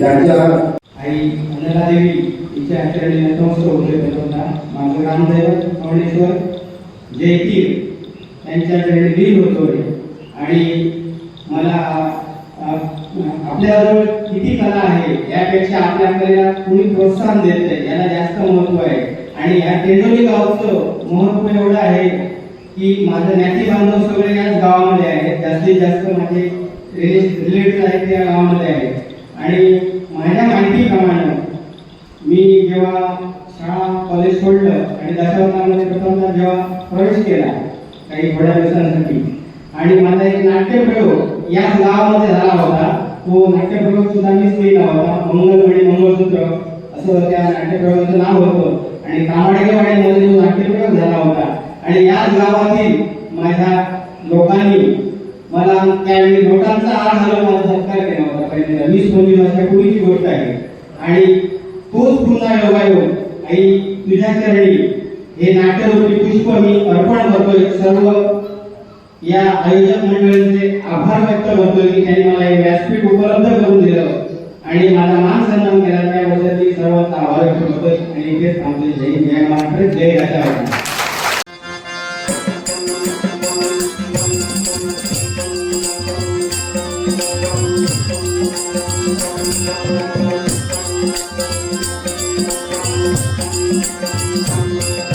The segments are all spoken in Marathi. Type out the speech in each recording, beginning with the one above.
यांच्या आई अनला देवी हिच्या चरणी नतमस्तक होतोय होता माझं रामदैवत कवणेश्वर जयतीर यांच्या चरणी लीन होतोय. आणि मला आपल्याजवळ किती कला आहे यापेक्षा आपल्याकडे कुणी प्रोत्साहन देत नाही याला जास्त या तेंडोली गावचं महत्त्व एवढं आहे की माझं नाती बांधव सगळे याच गावामध्ये आहेत. जास्तीत जास्त माझे रिलेटिव्ह आहेत त्या गावामध्ये आहेत. आणि माझ्या माहितीप्रमाणे मी जेव्हा शाळा कॉलेज सोडलं आणि दशावतारामध्ये प्रथमदा जेव्हा प्रवेश केला काही थोड्या दिवसांसाठी आणि माझा एक नाट्यप्रयोग याच गावामध्ये झाला होता. तो नाट्यप्रयोग सुद्धा मीच लिहिला होता. मंगलमणी मंगळसूत्र असं त्या नाट्यप्रयोगाचं नाव होतं. आणि कामाडेवाड्यामध्ये जो नाट्यप्रयोग झाला होता. आणि याच गावातील माझ्या लोकांनी मला त्यावेळी नोटांचा आर घालून माझा सत्कार केला होता. पहिल्यांदा. वीस पंचवीस वर्षापूर्वीची गोष्ट आहे? आणि तोच पुन्हा योगायोग आई तुझ्या चरणी हे नाट्यरूपी पुष्प मी अर्पण करतोय. सर्व या आयोजक मंडळींचे आभार व्यक्त करतोय की त्यांनी मला हे व्यासपीठ उपलब्ध करून दिलं. आणि माझा मान सन्मान केला त्याबद्दल मी सर्वांचा आभार व्यक्त करतोय आणि इथेच थांबतोय जय हिंद, जय महाराष्ट्र जय राजा अरे वा.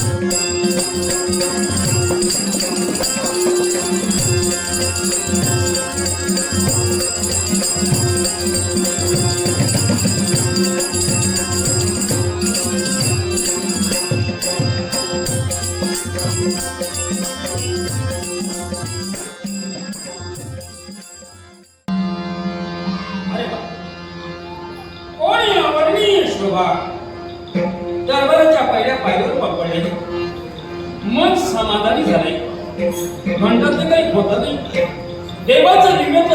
दरबाराच्या पहिल्या पायरीवर पडले मन समाधानी झाले. म्हणतात ते काही होत नाही. देवाचं दिव्यत्व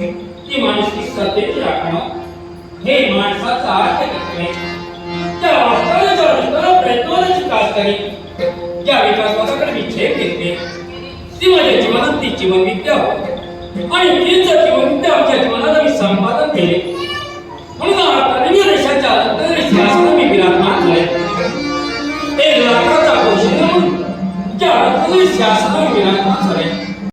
ती माणुसकी सत्तेची राखणं हे माणसाचं आद्य कर्तव्य त्या वास्तवाच्या अनुसार प्रयत्नाची कास करी ज्या विकासवादाकडे मी झेप ती माझ्या जीवनात ती जीवन विद्या आणि तीच जर जीवन विद्या आमच्या जीवनाला मी संपादन केले म्हणून आत्मनिर्भर देशाच्या अंतर्गत मी विराजमान झाले. एक लाखाचा कौशल्य म्हणून विराजमान झाले.